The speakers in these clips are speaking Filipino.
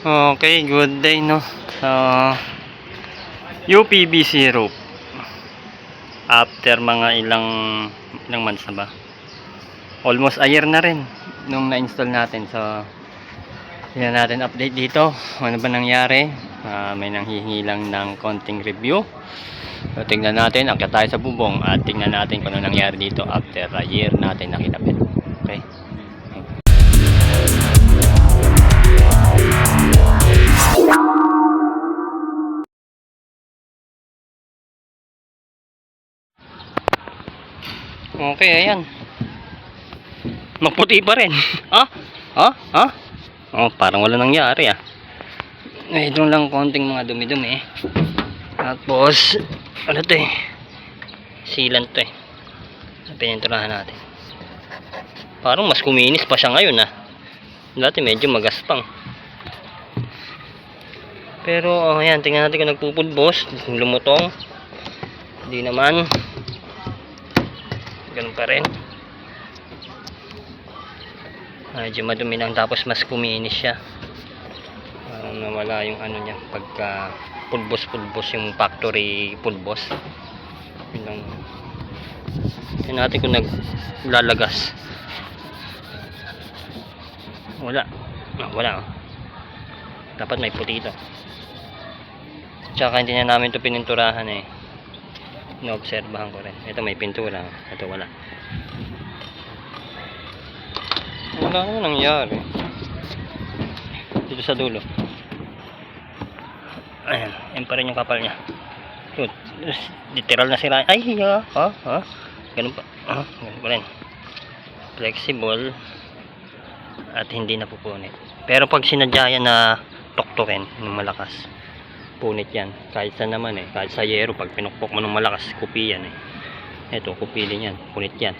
Okay, good day no. Uh, UPVC roof. After mga ilang ilang months na ba? Almost a year na rin nung na-install natin. So, tingnan natin update dito. Ano ba nangyari? Ah, may nanghihingi lang ng konting review. So, tingnan natin. Akyat tayo sa bubong at tingnan natin kung ano nangyari dito after a year natin nakinapit. Okay, ayan. Maputi pa rin. ah? Ah? Ah? Oh, parang wala nangyari ah. Eh, doon lang konting mga dumi-dumi eh. Tapos, ano to eh? Sealant to eh. Pininturahan natin. Parang mas kuminis pa siya ngayon ah. Dati medyo magaspang. Pero, oh, ayan, tingnan natin kung nagpupulbos. Lumutong. Hindi naman. Ganun pa rin. Medyo madumi lang tapos mas kuminis siya. Parang nawala yung ano niya pagka pulbos-pulbos yung factory pulbos. Yun lang. Tingnan natin kung naglalagas. Wala. Ah, wala. oh. Dapat may puti ito. Tsaka hindi na namin ito pininturahan eh. Naobserbahan ko rin. Ito may pintura. Ito wala. Wala naman nangyari. Dito sa dulo. Ayan. Yan pa rin yung kapal niya. Yun. Literal na sira. Ay, ha? Ha? Ha? Ganun pa. Ah, ganun pa rin. Flexible. At hindi napupunit. Pero pag sinadya na tuktukin ng malakas, punit yan. Kahit sa naman eh. Kahit sa yero, pag pinukpok mo ng malakas, kupi yan eh. Ito, kupi din yan. Punit yan.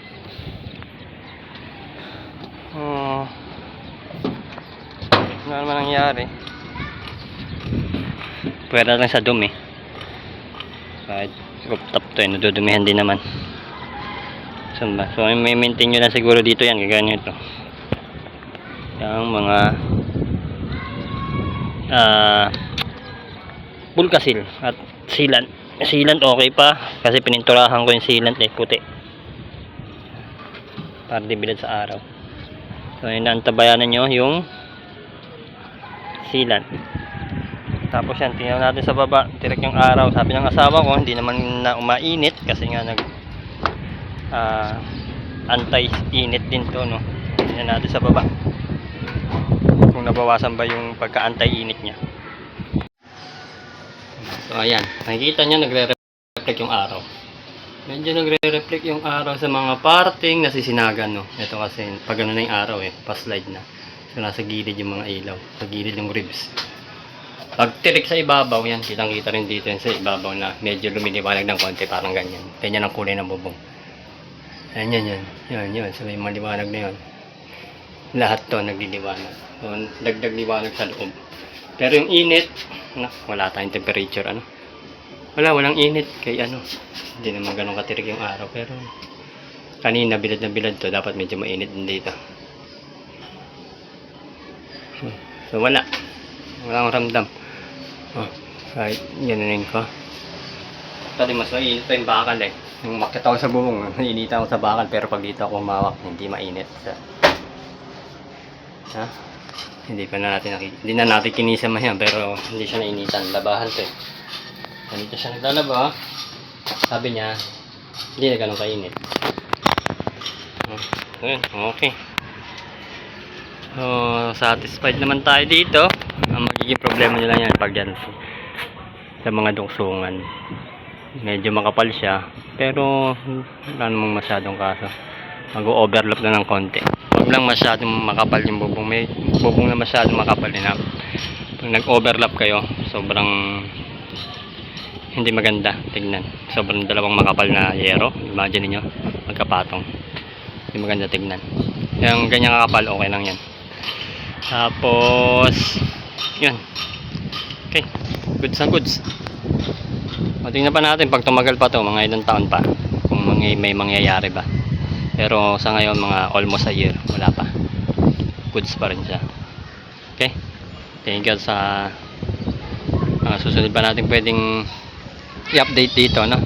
Oh. Ano naman nangyari? Pwera lang sa dumi. Kahit rooftop to eh, nadudumihan din naman. Saan ba? So, may maintain nyo lang siguro dito yan, kagaya nito. Yung mga ah pulkasil at sealant. Sealant okay pa kasi pininturahan ko yung sealant eh, puti. Para di bilad sa araw. So, yun antabayanan nyo yung sealant. Tapos yan, tingnan natin sa baba, direct yung araw. Sabi ng asawa ko, hindi naman na umainit kasi nga nag ah, anti-init din to, no. Tingnan natin sa baba. Kung nabawasan ba yung pagka-anti-init niya. So, ayan. Nakikita nyo, nagre-reflect yung araw. Medyo nagre-reflect yung araw sa mga parting nasisinagan, no. Ito kasi, pag ano na yung araw eh, pa-slide na. So, nasa gilid yung mga ilaw. Sa gilid yung ribs. Pag tirik sa ibabaw, yan, kitang-kita rin dito yan sa ibabaw na medyo lumiliwanag ng konti, parang ganyan. Ganyan ang kulay ng bubong. Yan, yan, yan. Yan, yan. So, may maliwanag na yun. Lahat to nagliliwanag. So, dagdag liwanag sa loob. Pero yung init, na, wala tayong temperature, ano. Wala, walang init. Kay ano, hindi naman ganun katirik yung araw. Pero, kanina, bilad na bilad to. Dapat medyo mainit din dito. So, wala. Wala akong ramdam. Oh, kahit gananin ko. Tadi mas mainit pa yung bakal eh. Nung makita ako sa bubong, nainita ako sa bakal. Pero pag dito ako umawak, hindi mainit. So, ha? Hindi pa na natin Hindi na natin kinisama yan, pero hindi siya nainitan. Labahan to eh. Ganito siya naglalaba. Sabi niya, hindi na ganun kainit. Ayun, okay. So, satisfied naman tayo dito. Ang magiging problema nyo lang yan pag yan sa mga dungsungan. Medyo makapal siya. Pero, wala namang masyadong kaso. Mag-overlap na ng konti. Huwag lang masyadong makapal yung bubong. May bubong na masyadong makapal din. Pag nag-overlap kayo, sobrang hindi maganda tignan. Sobrang dalawang makapal na yero. Imagine niyo magkapatong. Hindi maganda tignan. Yung ganyang kakapal, okay lang yan. Tapos, yun. Okay, goods na goods. O, tingnan pa natin pag tumagal pa to, mga ilang taon pa. Kung mga, may mangyayari ba. Pero sa ngayon, mga almost a year, wala pa. Goods pa rin siya. Okay? Thank God sa mga susunod pa natin pwedeng i-update dito, no?